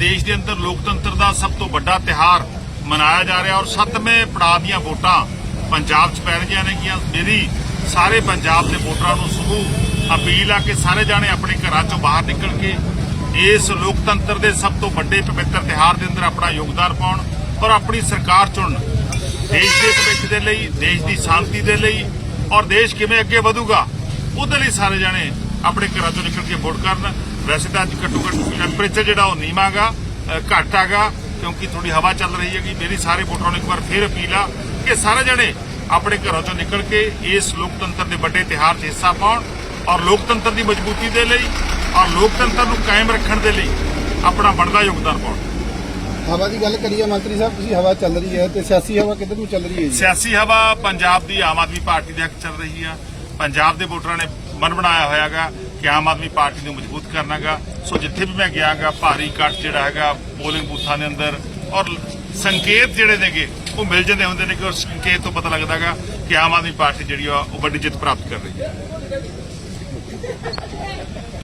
ਦੇਸ਼ ਦੇ ਅੰਦਰ ਲੋਕਤੰਤਰ ਦਾ ਸਭ ਤੋਂ ਵੱਡਾ ਤਿਹਾਰ ਮਨਾਇਆ ਜਾ ਰਿਹਾ ਔਰ ਸੱਤਵੇਂ ਪੜਾਅ ਦੀਆਂ ਵੋਟਾਂ ਪੰਜਾਬ 'ਚ ਪੈ ਰਹੀਆਂ ਨੇ ਕਿ ਮੇਰੀ ਸਾਰੇ ਪੰਜਾਬ ਦੇ ਵੋਟਰਾਂ ਨੂੰ ਸਮੂਹ ਅਪੀਲ ਆ ਕਿ ਸਾਰੇ ਜਾਣੇ ਆਪਣੇ ਘਰਾਂ 'ਚੋਂ ਬਾਹਰ ਨਿਕਲ ਕੇ ਇਸ ਲੋਕਤੰਤਰ ਦੇ ਸਭ ਤੋਂ ਵੱਡੇ ਪਵਿੱਤਰ ਤਿਹਾਰ ਦੇ ਅੰਦਰ ਆਪਣਾ ਯੋਗਦਾਨ ਪਾਉਣ ਔਰ ਆਪਣੀ ਸਰਕਾਰ ਚੁਣਨ। ਦੇਸ਼ ਦੇ ਭਵਿੱਖ ਦੇ ਲਈ, ਦੇਸ਼ ਦੀ ਸ਼ਾਂਤੀ ਦੇ ਲਈ ਔਰ ਦੇਸ਼ ਕਿਵੇਂ ਅੱਗੇ ਵਧੂਗਾ, ਉਹਦੇ ਲਈ ਸਾਰੇ ਜਾਣੇ ਆਪਣੇ ਘਰਾਂ ਤੋਂ ਨਿਕਲ ਕੇ ਵੋਟ ਕਰਨ। ਵੈਸੇ ਤਾਂ ਅੱਜ ਘੱਟੋ ਘੱਟ ਟੈਂਪਰੇਚਰ ਜਿਹੜਾ ਉਹ ਨੀਵਾਂਗਾ ਘੱਟ ਹੈਗਾ ਕਿਉਂਕਿ ਥੋੜੀ ਹਵਾ ਚੱਲ ਰਹੀ ਹੈਗੀ। ਮੇਰੀ ਸਾਰੇ ਵੋਟਰਾਂ ਨੂੰ ਇੱਕ ਵਾਰ ਫੇਰ ਅਪੀਲ ਆ ਕਿ ਸਾਰੇ ਜਣੇ ਆਪਣੇ ਘਰਾਂ ਤੋਂ ਨਿਕਲ ਕੇ ਇਸ ਲੋਕਤੰਤਰ ਦੇ ਵੱਡੇ ਤਿਹਾਰ 'ਚ ਹਿੱਸਾ ਪਾਉਣ ਔਰ ਲੋਕਤੰਤਰ ਦੀ ਮਜ਼ਬੂਤੀ ਦੇ ਲਈ ਔਰ ਲੋਕਤੰਤਰ ਨੂੰ ਕਾਇਮ ਰੱਖਣ ਦੇ ਲਈ ਆਪਣਾ ਬਣਦਾ ਯੋਗਦਾਨ ਪਾਉਣ। ਹਵਾ ਦੀ ਗੱਲ ਕਰੀਏ ਮੰਤਰੀ ਸਾਹਿਬ ਤੁਸੀਂ ਹਵਾ ਚੱਲ ਰਹੀ ਹੈ ਤੇ ਸਿਆਸੀ ਹਵਾ ਕਿੱਧਰ ਨੂੰ ਚੱਲ ਰਹੀ ਹੈ ਜੀ? ਸਿਆਸੀ ਹਵਾ ਪੰਜਾਬ ਦੀ ਆਮ ਆਦਮੀ ਪਾਰਟੀ ਦੇ ਹੱਕ ਚੱਲ ਰਹੀ ਆ। ਪੰਜਾਬ ਦੇ ਵੋਟਰਾਂ ਨੇ ਮਨ ਬਣਾਇਆ ਹੋਇਆਗਾ ਕਿ ਆਮ ਆਦਮੀ ਪਾਰਟੀ ਨੂੰ ਮਜ਼ਬੂਤ ਕਰਨਾਗਾ। ਸੋ ਜਿੱਥੇ ਵੀ ਮੈਂ ਗਿਆਗਾ, ਭਾਰੀ ਇਕੱਠ ਜਿਹੜਾ ਹੈਗਾ ਪੋਲਿੰਗ ਬੂਥਾਂ ਦੇ ਅੰਦਰ, ਔਰ ਸੰਕੇਤ ਜਿਹੜੇ ਨੇਗੇ, ਉਹ ਮਿਲ ਜਾਂਦੇ ਹੁੰਦੇ ਨੇ ਕਿ ਉਸ ਸੰਕੇਤ ਤੋਂ ਪਤਾ ਲੱਗਦਾਗਾ ਕਿ ਆਮ ਆਦਮੀ ਪਾਰਟੀ ਜਿਹੜੀ ਆ, ਉਹ ਵੱਡੀ ਜਿੱਤ ਪ੍ਰਾਪਤ ਕਰ ਰਹੀ ਹੈ।